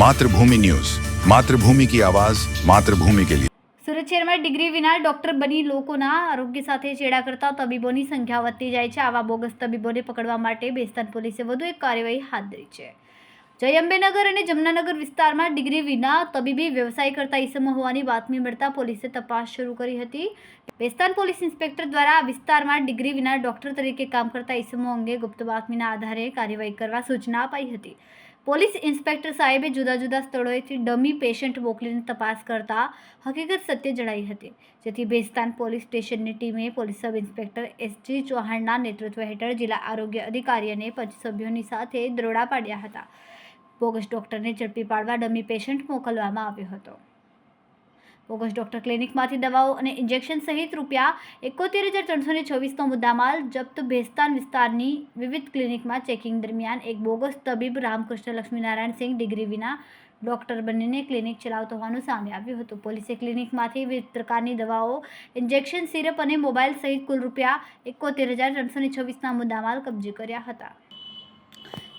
Mathrubhumi news. Mathrubhumi કી આવાજ, માતૃભૂમિ કે લીએ સુરત શહેરમાં ડિગ્રી વિના ડોક્ટર બની લોકોના આરોગ્ય સાથે ચેડા કરતા તબીબોની સંખ્યા વધતી જાય છે. આવા બોગસ તબીબોને પકડવા માટે બેસ્તાન પોલીસે વધુ એક કાર્યવાહી હાથ ધરી છે. જય અંબેનગર અને જમનાનગર વિસ્તારમાં ડિગ્રી વિના તબીબી વ્યવસાય કરતા ઈસમો હોવાની બાતમી મળતા પોલીસે તપાસ શરૂ કરી હતી. બેસ્તાન પોલીસ ઇન્સ્પેક્ટર દ્વારા આ વિસ્તારમાં ડિગ્રી વિના ડોક્ટર તરીકે કામ કરતા ઈસમો અંગે ગુપ્ત બાતમીના આધારે કાર્યવાહી કરવા સૂચના અપાઈ હતી. પોલીસ ઇન્સ્પેક્ટર સાહેબે જુદા જુદા સ્થળોએથી ડમી પેશન્ટ મોકલીને તપાસ કરતા હકીકત સત્ય જણાઈ હતી. જેથી ભેસ્તાન પોલીસ સ્ટેશનની ટીમે પોલીસ સબ ઇન્સ્પેક્ટર એસજી ચૌહાણના નેતૃત્વ હેઠળ જિલ્લા આરોગ્ય અધિકારી અને પંચ સભ્યોની સાથે દરોડા પાડ્યા હતા. બોગસ ડોક્ટરને ઝડપી પાડવા ડમી પેશન્ટ મોકલવામાં આવ્યો હતો. બોગસ ડોક્ટર ક્લિનિકમાંથી દવાઓ અને ઇન્જેક્શન સહિત રૂપિયા એકોતેર હજાર ત્રણસો ને છવ્વીસનો મુદ્દામાલ જપ્ત ભેસ્તાન વિસ્તારની વિવિધ ક્લિનિકમાં ચેકિંગ દરમિયાન એક બોગસ તબીબ રામકૃષ્ણ લક્ષ્મીનારાયણ સિંહ ડિગ્રી વિના ડૉક્ટર બનીને ક્લિનિક ચલાવતો હોવાનું સામે આવ્યું હતું. પોલીસે ક્લિનિકમાંથી વિવિધ પ્રકારની દવાઓ, ઇન્જેક્શન, સિરપ અને મોબાઈલ સહિત કુલ રૂપિયા એકોતેર હજાર ત્રણસો ને છવ્વીસના મુદ્દામાલ કબજે કર્યા હતા.